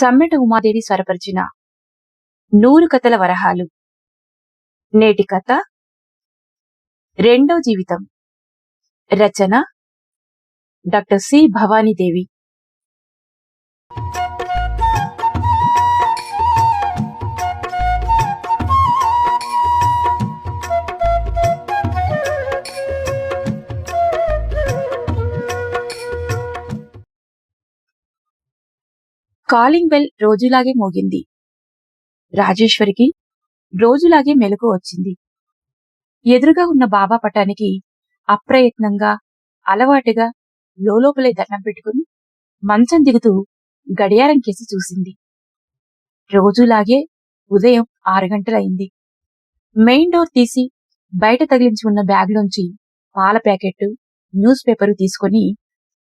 సమ్మెట ఉమాదేవి స్వరపరిచిన నూరు కథల వరహాలు. నేటి కథ. రెండో జీవితం. రచన. Doctor C Bhavanidevi. Calling bell రోజులాగే మోగింది. రాజేశ్వరికి రోజులాగే మెలకు వచ్చింది. ఎదురుగా ఉన్న బాబా పటానికి అప్రయత్నంగా అలవాటుగా లోపలే దండం పెట్టుకుని మంచం దిగుతూ గడియారం కేసి చూసింది. రోజులాగే ఉదయం ఆరు గంటలయింది మెయిన్ డోర్ తీసి బయట తగిలించి ఉన్న బ్యాగ్లోంచి పాల ప్యాకెట్ న్యూస్ పేపరు తీసుకొని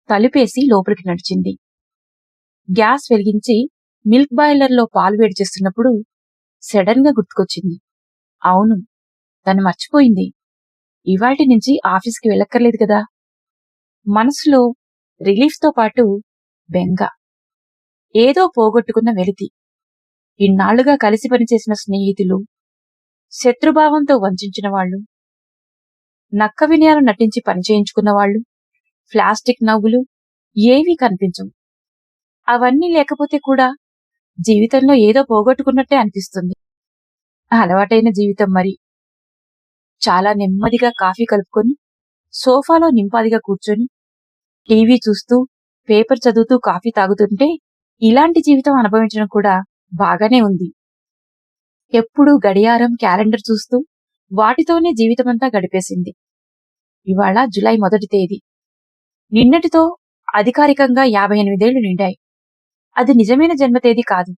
తలుపేసి లోపలికి నడిచింది. గ్యాస్ వెలిగించి మిల్క్ బాయిలర్లో పాలు వేడి చేస్తున్నప్పుడు సడన్గా గుర్తుకొచ్చింది. అవును తను మర్చిపోయింది. ఇవాటి నుంచి ఆఫీస్కి వెళ్ళక్కర్లేదు కదా. మనసులో రిలీఫ్తో పాటు బెంగ. ఏదో పోగొట్టుకున్న వెలితి. ఇన్నాళ్ళుగా కలిసి పనిచేసిన స్నేహితులు శత్రుభావంతో వంచిన వాళ్ళు నక్క వినయాలు నటించి పనిచేయించుకున్న వాళ్ళు ప్లాస్టిక్ నవ్వులు ఏవీ కనిపించవు. అవన్నీ లేకపోతే కూడా జీవితంలో ఏదో పోగొట్టుకున్నట్టే అనిపిస్తుంది. అలవాటైన జీవితం మరి. చాలా నెమ్మదిగా కాఫీ కలుపుకొని సోఫాలో నింపాదిగా కూర్చొని టీవీ చూస్తూ పేపర్ చదువుతూ కాఫీ తాగుతుంటే ఇలాంటి జీవితం అనుభవించడం కూడా బాగానే ఉంది. ఎప్పుడూ గడియారం క్యాలెండర్ చూస్తూ వాటితోనే జీవితమంతా గడిపేసింది. ఇవాళ జులై మొదటి తేదీ. నిన్నటితో అధికారికంగా యాభై ఎనిమిదేళ్ళు నిండాయి. అది నిజమైన జన్మతేదీ కాదు.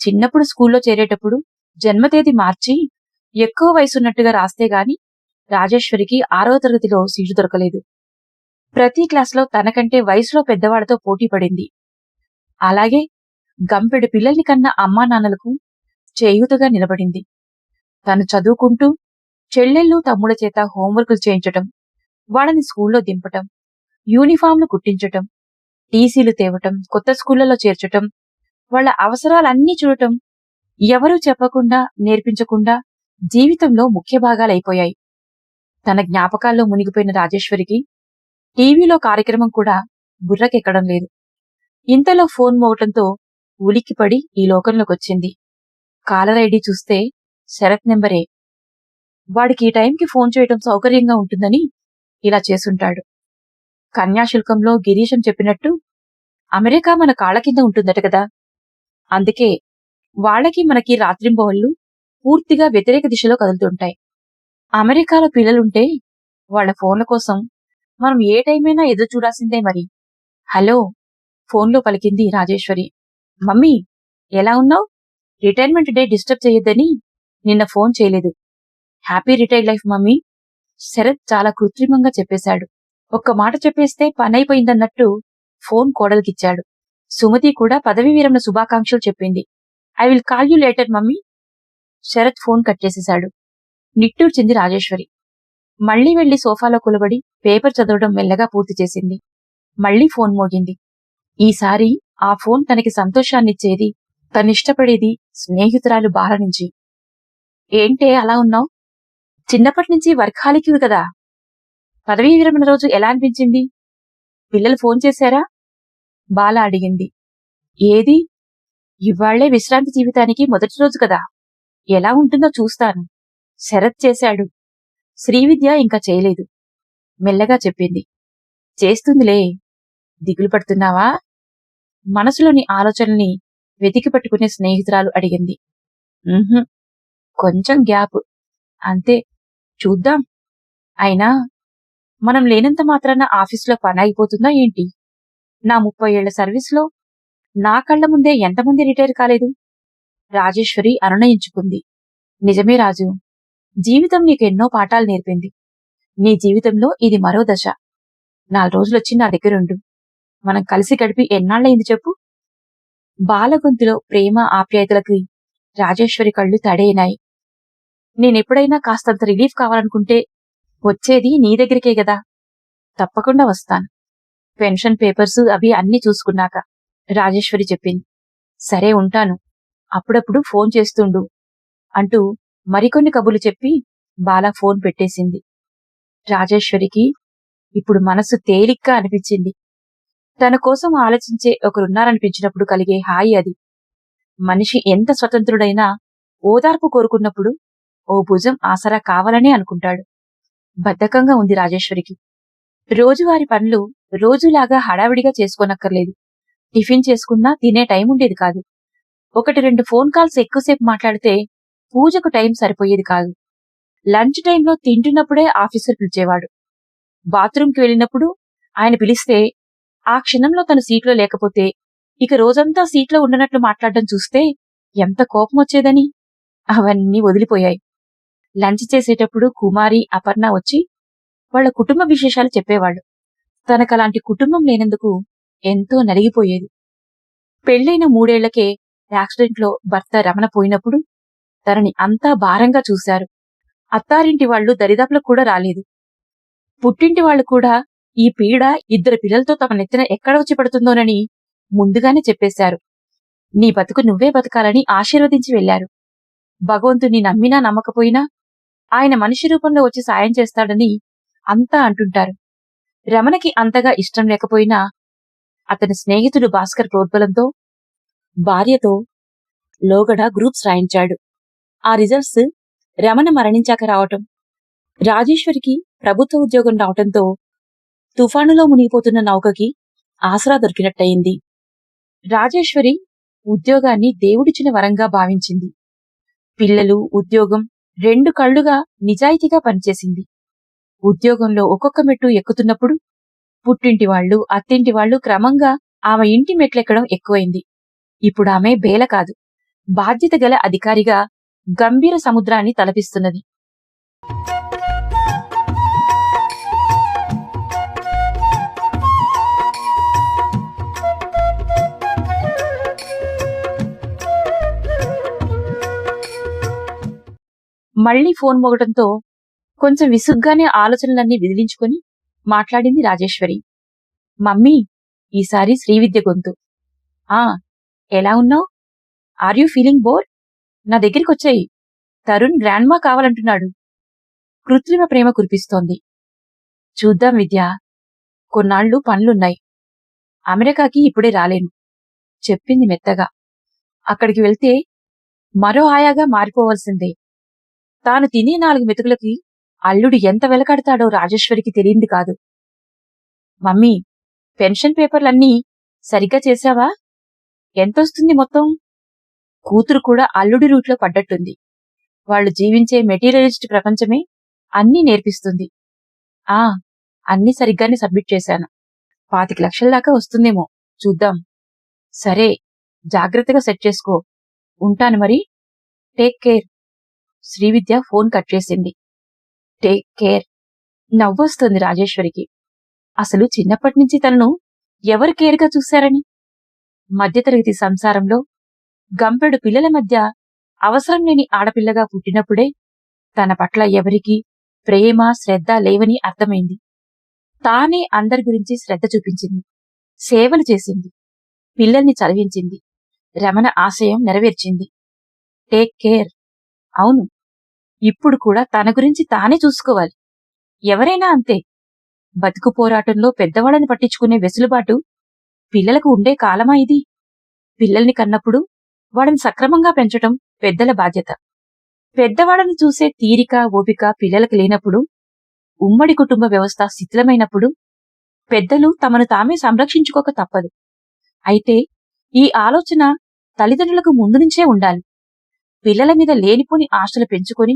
చిన్నప్పుడు స్కూల్లో చేరేటప్పుడు జన్మతేదీ మార్చి ఎక్కువ వయసున్నట్టుగా రాస్తే గాని రాజేశ్వరికి ఆరవ తరగతిలో సీటు దొరకలేదు. ప్రతి క్లాస్లో తనకంటే వయసులో పెద్దవాళ్ళతో పోటీ పడింది. అలాగే గంపెడు పిల్లల్ని కన్న అమ్మా నాన్నలకు చేయూతగా నిలబడింది. తను చదువుకుంటూ చెల్లెళ్ళు తమ్ముల చేత హోంవర్కులు చేయించటం వాళ్ళని స్కూల్లో దింపటం యూనిఫామ్లు కుట్టించటం టీసీలు తేవటం కొత్త స్కూళ్ళలో చేర్చటం వాళ్ళ అవసరాలన్నీ చూడటం ఎవరూ చెప్పకుండా నేర్పించకుండా జీవితంలో ముఖ్య భాగాలైపోయాయి తన జ్ఞాపకాల్లో మునిగిపోయిన రాజేశ్వరికి టీవీలో కార్యక్రమం కూడా బుర్రకెక్కడం లేదు. ఇంతలో ఫోన్ మోగటంతో ఉలిక్కిపడి ఈ లోకంలోకొచ్చింది. కాలర్ ఐడి చూస్తే శరత్ నెంబరే. వాడికి ఈ టైంకి ఫోన్ చేయటం సౌకర్యంగా ఉంటుందని ఇలా చేసుంటాడు. కన్యాశుల్కంలో గిరీశం చెప్పినట్టు అమెరికా మన కాళ్ళ కింద ఉంటుందట కదా. అందుకే వాళ్ళకి మనకి రాత్రింబవళ్ళు పూర్తిగా వ్యతిరేక దిశలో కదులుతుంటాయి. అమెరికాలో పిల్లలుంటే వాళ్ళ ఫోన్ల కోసం మనం ఏ టైమైనా ఎదురు చూడాల్సిందే మరి. హలో ఫోన్లో పలికింది రాజేశ్వరి. మమ్మీ ఎలా ఉన్నావు? రిటైర్మెంట్ డే డిస్టర్బ్ చేయొద్దని నిన్న ఫోన్ చేయలేదు. Happy retired life mummy Sharath చాలా కృత్రిమంగా చెప్పేశాడు. ఒక్క మాట చెప్పేస్తే పనైపోయిందన్నట్టు ఫోన్ కోడలికిచ్చాడు. సుమతి కూడా పదవి విరమణ శుభాకాంక్షలు చెప్పింది. I will call you later mummy. Sharath phone cut చేసేశాడు. నిట్టూర్చింది రాజేశ్వరి. మళ్ళీ వెళ్ళి సోఫాలో కులబడి పేపర్ చదవడం మెల్లగా పూర్తి చేసింది. మళ్ళీ ఫోన్ మోగింది. ఈసారి ఆ ఫోన్ తనకి సంతోషాన్నిచ్చేది తనిష్టపడేది స్నేహితురాలు బాల నుంచి. ఏంటే అలా ఉన్నావు? చిన్నప్పటి నుంచి వర్కాలికివి కదా. పదవీ విరమణ రోజు ఎలా అనిపించింది? పిల్లలు ఫోన్ చేశారా? బాల అడిగింది. ఏది? ఇవాళ్ళే విశ్రాంతి జీవితానికి మొదటి రోజు కదా. ఎలా ఉంటుందో చూస్తాను. శరత్ చేశాడు. శ్రీవిద్య ఇంకా చేయలేదు. మెల్లగా చెప్పింది. చేస్తుందిలే. దిగులు పడుతున్నావా? మనసులోని ఆలోచనల్ని వెతికి పట్టుకునే స్నేహితురాలు అడిగింది. కొంచెం గ్యాప్. అంతే. చూద్దాం. అయినా మనం లేనంత మాత్రాన ఆఫీసులో పని అయిపోతుందా ఏంటి? నా ముప్పై ఏళ్ళ సర్వీస్లో నా కళ్ళ ముందే ఎంతమంది రిటైర్ కాలేదు? రాజేశ్వరి అనునయించుకుంది నిజమే రాజు జీవితం నీకు ఎన్నో పాఠాలు నేర్పింది. నీ జీవితంలో ఇది మరో దశ. నాలుగు రోజులొచ్చి నా దగ్గరుండు మనం కలిసి గడిపి ఎన్నాళ్ళయింది చెప్పు? బాలగొంతులో ప్రేమ ఆప్యాయతలకి రాజేశ్వరి కళ్ళు తడైనాయి. నేనెప్పుడైనా కాస్తంత రిలీఫ్ కావాలనుకుంటే వచ్చేది నీ దగ్గరికే గదా. తప్పకుండా వస్తాను. పెన్షన్ పేపర్స్ అవి అన్ని చూసుకున్నాక రాజేశ్వరి చెప్పింది. సరే ఉంటాను. అప్పుడప్పుడు ఫోన్ చేస్తుండు అంటూ మరికొన్ని కబులు చెప్పి బాల ఫోన్ పెట్టేసింది. రాజేశ్వరికి ఇప్పుడు మనసు తేలిగ్గా అనిపించింది. తన కోసం ఆలోచించే ఒకరున్నారనిపించినప్పుడు కలిగే హాయి అది. మనిషి ఎంత స్వతంత్రుడైనా ఓదార్పు కోరుకున్నప్పుడు ఓ భుజం ఆసరా కావాలనే అనుకుంటాడు. బద్ధకంగా ఉంది రాజేశ్వరికి. రోజువారి పనులు రోజులాగా హడావిడిగా చేసుకోనక్కర్లేదు. టిఫిన్ చేసుకున్నా తినే టైం ఉండేది కాదు. ఒకటి రెండు ఫోన్ కాల్స్ ఎక్కువసేపు మాట్లాడితే పూజకు టైం సరిపోయేది కాదు. లంచ్ టైంలో తింటున్నప్పుడే ఆఫీసర్ పిలిచేవాడు. బాత్రూంకి వెళ్ళినప్పుడు ఆయన పిలిస్తే ఆ క్షణంలో తన సీట్లో లేకపోతే ఇక రోజంతా సీట్లో ఉండనట్లు మాట్లాడడం చూస్తే ఎంత కోపం వచ్చేదని అవన్నీ వదిలిపోయాయి. లంచ్ చేసేటప్పుడు కుమారి అపర్ణ వచ్చి వాళ్ళ కుటుంబ విశేషాలు చెప్పేవాళ్ళు. తనకలాంటి కుటుంబం లేనందుకు ఎంతో నలిగిపోయేది. పెళ్ళైన మూడేళ్ళకే యాక్సిడెంట్లో భర్త రమణ పోయినప్పుడు తనని అంతా భారంగా చూశారు. అత్తారింటి వాళ్ళు దరిదాపులకు కూడా రాలేదు. పుట్టింటి వాళ్ళు కూడా ఈ పీడ ఇద్దరు పిల్లలతో తమ నెత్తిన ఎక్కడ వచ్చి పడుతుందోనని ముందుగానే చెప్పేశారు. నీ బతుకు నువ్వే బతకాలని ఆశీర్వదించి వెళ్ళారు భగవంతుని నమ్మినా నమ్మకపోయినా ఆయన మనిషి రూపంలో వచ్చి సాయం చేస్తాడని అంతా అంటుంటారు. రమణకి అంతగా ఇష్టం లేకపోయినా అతని స్నేహితుడు భాస్కర్ ప్రోద్బలంతో భార్యతో లోగడ గ్రూప్స్ రాయించాడు. ఆ రిజల్ట్స్ రమణ మరణించాక రావటం రాజేశ్వరికి ప్రభుత్వ ఉద్యోగం రావటంతో తుఫానులో మునిగిపోతున్న నౌకకి ఆసరా దొరికినట్టయింది. రాజేశ్వరి ఉద్యోగాన్ని దేవుడిచ్చిన వరంగా భావించింది. పిల్లలు ఉద్యోగం రెండు కళ్ళుగా నిజాయితీగా పనిచేసింది. ఉద్యోగంలో ఒక్కొక్క మెట్టు ఎక్కుతున్నప్పుడు పుట్టింటి వాళ్ళు అత్తింటి వాళ్ళు క్రమంగా ఆమె ఇంటి మెట్లెక్కడం ఎక్కువైంది. ఇప్పుడు ఆమె బేల కాదు. బాధ్యత గల అధికారిగా గంభీర సముద్రాన్ని తలపిస్తున్నది. మళ్ళీ ఫోన్ మోగటంతో కొంచెం విసుగ్గానే ఆలోచనలన్నీ విదిలించుకొని మాట్లాడింది రాజేశ్వరి. మమ్మీ ఈసారి శ్రీవిద్య గొంతు. ఆ ఎలా ఉన్నావు? Are you feeling bore? నా దగ్గరికి వచ్చాయి తరుణ్ గ్రాండ్మా కావాలంటున్నాడు. కృత్రిమ ప్రేమ కురిపిస్తోంది. చూద్దాం విద్య. కొన్నాళ్ళు పనులున్నాయి. అమెరికాకి ఇప్పుడే రాలేను. చెప్పింది మెత్తగా. అక్కడికి వెళ్తే మరో ఆయాగా మారిపోవలసిందే. తాను తినే నాలుగు మెతుకులకి అల్లుడు ఎంత వెలకడతాడో రాజేశ్వరికి తెలియంది కాదు. మమ్మీ పెన్షన్ పేపర్లన్నీ సరిగ్గా చేశావా? ఎంతొస్తుంది మొత్తం? కూతురు కూడా అల్లుడి రూట్లో పడ్డట్టుంది. వాళ్ళు జీవించే మెటీరియలిస్ట్ ప్రపంచమే అన్నీ నేర్పిస్తుంది. ఆ అన్నీ సరిగ్గానే సబ్మిట్ చేశాను. పాతిక లక్షల దాకా వస్తుందేమో చూద్దాం. సరే జాగ్రత్తగా సెట్ చేసుకో. ఉంటాను మరి. Take care. Srividya phone cut చేసింది. Take care. నవ్వొస్తుంది రాజేశ్వరికి. అసలు చిన్నప్పటి నుంచి తనను ఎవరు కేర్గా చూశారని? మధ్యతరగతి సంసారంలో గంపెడు పిల్లల మధ్య అవసరం లేని ఆడపిల్లగా పుట్టినప్పుడే తన పట్ల ఎవరికీ ప్రేమ శ్రద్ధ లేవని అర్థమైంది. తానే అందరి గురించి శ్రద్ధ చూపించింది సేవలు చేసింది పిల్లల్ని చదివించింది రమణ ఆశయం నెరవేర్చింది. Take care. అవును ఇప్పుడు కూడా తన గురించి తానే చూసుకోవాలి. ఎవరైనా అంతే. బతుకు పోరాటంలో పెద్దవాళ్ళని పట్టించుకునే వెసులుబాటు పిల్లలకు ఉండే కాలమా ఇది? పిల్లల్ని కన్నప్పుడు వాళ్ళని సక్రమంగా పెంచటం పెద్దల బాధ్యత. పెద్దవాళ్ళని చూసే తీరిక ఓపిక పిల్లలకు లేనప్పుడు ఉమ్మడి కుటుంబ వ్యవస్థ శిథిలమైనప్పుడు పెద్దలు తమను తామే సంరక్షించుకోక తప్పదు. అయితే ఈ ఆలోచన తల్లిదండ్రులకు ముందు నుంచే ఉండాలి. పిల్లల మీద లేనిపోని ఆశలు పెంచుకొని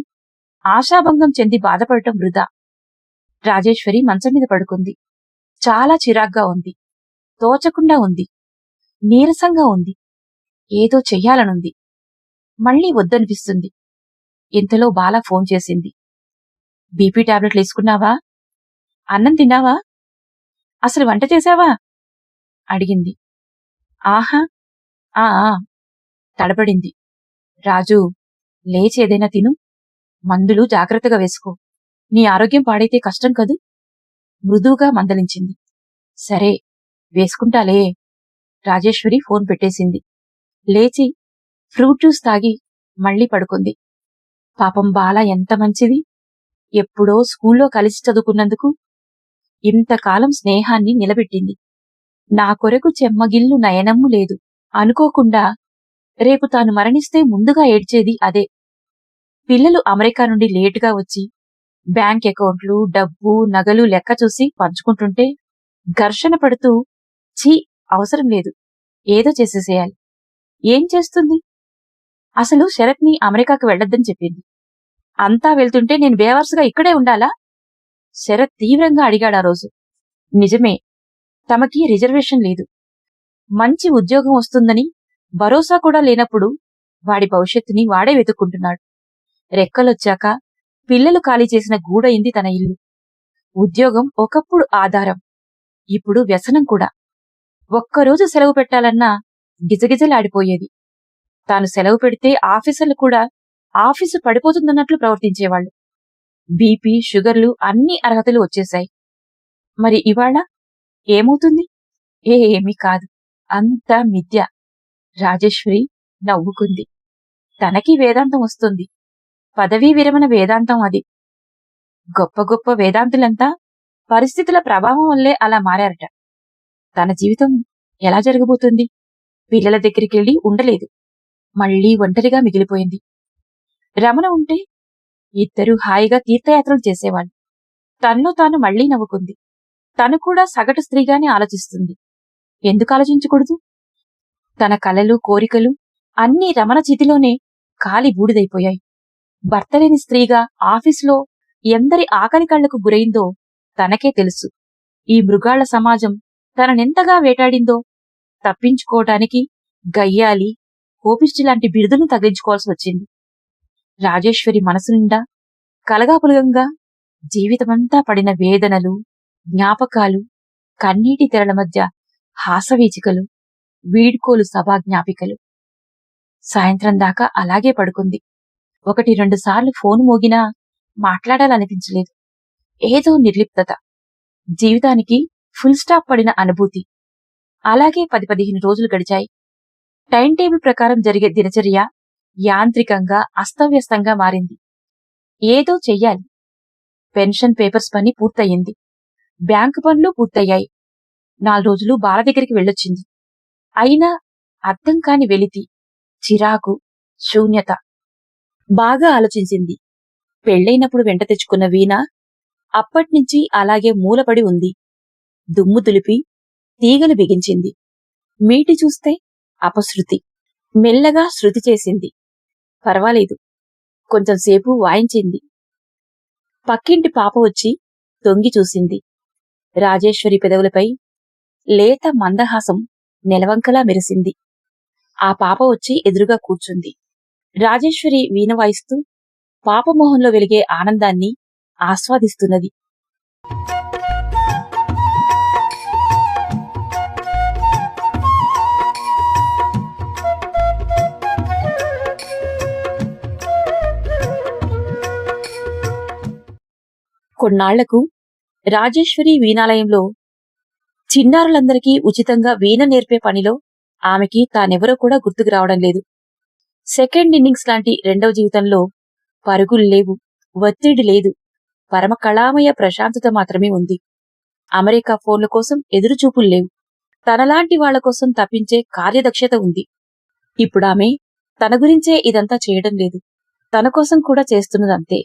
ఆశాభంగం చెంది బాధపడటం వృధా. రాజేశ్వరి మంచం మీద పడుకుంది. చాలా చిరాగ్గా ఉంది. తోచకుండా ఉంది. నీరసంగా ఉంది. ఏదో చెయ్యాలనుంది. మళ్ళీ వద్దనిపిస్తుంది. ఇంతలో బాల ఫోన్ చేసింది. బీపీ టాబ్లెట్లు వేసుకున్నావా అన్నం తిన్నావా? అసలు వంట చేశావా? అడిగింది. ఆహా. ఆ ఆ, తడబడింది. రాజు లేచి ఏదైనా తిను. మందులు జాగ్రత్తగా వేసుకో. నీ ఆరోగ్యం పాడైతే కష్టం కదూ? మృదువుగా మందలించింది. సరే వేసుకుంటాలే. రాజేశ్వరి ఫోన్ పెట్టేసింది. లేచి ఫ్రూట్ జ్యూస్ తాగి మళ్ళీ పడుకుంది. పాపం బాల ఎంత మంచిది? ఎప్పుడో స్కూల్లో కలిసి చదువుకున్నందుకు ఇంతకాలం స్నేహాన్ని నిలబెట్టింది. నా కొరకు చెమ్మగిల్లు నయనమ్ము లేదు. అనుకోకుండా రేపు తాను మరణిస్తే ముందుగా ఏడ్చేది అదే. పిల్లలు అమెరికా నుండి లేటుగా వచ్చి బ్యాంక్ అకౌంట్లు డబ్బు నగలు లెక్క చూసి పంచుకుంటుంటే ఘర్షణ పడుతూ ఛీ అవసరం లేదు ఏదో చేసేసేయాలి. ఏం చేస్తుంది? అసలు శరత్ని అమెరికాకు వెళ్ళొద్దని చెప్పింది. అంతా వెళ్తుంటే నేను బేవర్స్గా ఇక్కడే ఉండాలా? శరత్ తీవ్రంగా అడిగాడు ఆ రోజు. నిజమే తమకి రిజర్వేషన్ లేదు. మంచి ఉద్యోగం వస్తుందని భరోసా కూడా లేనప్పుడు వాడి భవిష్యత్తుని వాడే వెతుక్కుంటున్నాడు. రెక్కలొచ్చాక పిల్లలు ఖాళీ చేసిన గూడయింది తన ఇల్లు. ఉద్యోగం ఒకప్పుడు ఆధారం ఇప్పుడు వ్యసనం కూడా. ఒక్కరోజు సెలవు పెట్టాలన్నా గిజగిజలాడిపోయేది. తాను సెలవు పెడితే ఆఫీసర్లు కూడా ఆఫీసు పడిపోతుందన్నట్లు ప్రవర్తించేవాళ్ళు బీపీ షుగర్లు అన్ని అర్హతలు వచ్చేశాయి. మరి ఇవాళ ఏమవుతుంది? ఏ ఏమీ కాదు. అంతా మిథ్య. రాజేశ్వరి నవ్వుకుంది. తనకి వేదాంతం వస్తుంది. పదవీ విరమణ వేదాంతం అది. గొప్ప గొప్ప వేదాంతులంతా పరిస్థితుల ప్రభావం వల్లే అలా మారారట. తన జీవితం ఎలా జరగబోతుంది? పిల్లల దగ్గరికెళ్ళి ఉండలేదు. మళ్ళీ ఒంటరిగా మిగిలిపోయింది. రమణ ఉంటే ఇద్దరూ హాయిగా తీర్థయాత్రలు చేసేవాళ్ళు. తన్ను తాను మళ్ళీ నవ్వుకుంది. తను కూడా సగటు స్త్రీగానే ఆలోచిస్తుంది. ఎందుకు ఆలోచించకూడదు? తన కలలు కోరికలు అన్నీ రమణ చితిలోనే కాలి బూడిదైపోయాయి. భర్తలేని స్త్రీగా ఆఫీసులో ఎందరి ఆకలి కళ్ళకు గురైందో తనకే తెలుసు. ఈ మృగాళ్ళ సమాజం తననెంతగా వేటాడిందో తప్పించుకోవటానికి గయ్యాలి కోపిష్టి లాంటి బిరుదును తగిలించుకోవాల్సి వచ్చింది. రాజేశ్వరి మనసు నిండా కలగాపులగంగా జీవితమంతా పడిన వేదనలు జ్ఞాపకాలు కన్నీటి తెరల మధ్య హాసవీచికలు వీడ్కోలు సభా జ్ఞాపికలు సాయంత్రం దాకా అలాగే పడుకుంది. ఒకటి రెండు సార్లు ఫోన్ మోగినా మాట్లాడాలనిపించలేదు. ఏదో నిర్లిప్తత. జీవితానికి ఫుల్ స్టాప్ పడిన అనుభూతి. అలాగే పది పదిహేను రోజులు గడిచాయి. టైం టేబుల్ ప్రకారం జరిగే దినచర్య యాంత్రికంగా అస్తవ్యస్తంగా మారింది. ఏదో చెయ్యాలి. పెన్షన్ పేపర్స్ పని పూర్తయింది. బ్యాంకు పనులు పూర్తయ్యాయి. నాలుగు రోజులు బాల దగ్గరికి వెళ్ళొచ్చింది. అయినా అర్థం కాని వెలితి చిరాకు శూన్యత బాగా ఆలోచించింది. పెళ్ళైనప్పుడు వెంట తెచ్చుకున్న వీణ అప్పట్నుంచి అలాగే మూలపడి ఉంది. దుమ్ము దులిపి తీగలు బిగించింది. మీటి చూస్తే అపశృతి మెల్లగా శృతి చేసింది. పర్వాలేదు కొంచెంసేపు వాయించింది. పక్కింటి పాప వచ్చి తొంగి చూసింది. రాజేశ్వరి పెదవులపై లేత మందహాసం నెలవంకలా మెరిసింది. ఆ పాప వచ్చి ఎదురుగా కూర్చుంది. రాజేశ్వరి వీణ వాయిస్తూ పాపమోహంలో వెలిగే ఆనందాన్ని ఆస్వాదిస్తున్నది. కొన్నాళ్ళకు రాజేశ్వరి వీణాలయంలో చిన్నారులందరికీ ఉచితంగా వీణ నేర్పే పనిలో ఆమెకి తానెవరో కూడా గుర్తుకు రావడం లేదు. సెకండ్ ఇన్నింగ్స్ లాంటి రెండవ జీవితంలో పరుగులు లేవు ఒత్తిడి లేదు. పరమ కళామయ ప్రశాంతత మాత్రమే ఉంది. అమెరికా ఫోన్ల కోసం ఎదురుచూపులు లేవు. తనలాంటి వాళ్ళ కోసం తప్పించే కార్యదక్షత ఉంది. ఇప్పుడామె తన గురించే ఇదంతా చేయడం లేదు. తన కోసం కూడా చేస్తున్నదంతే.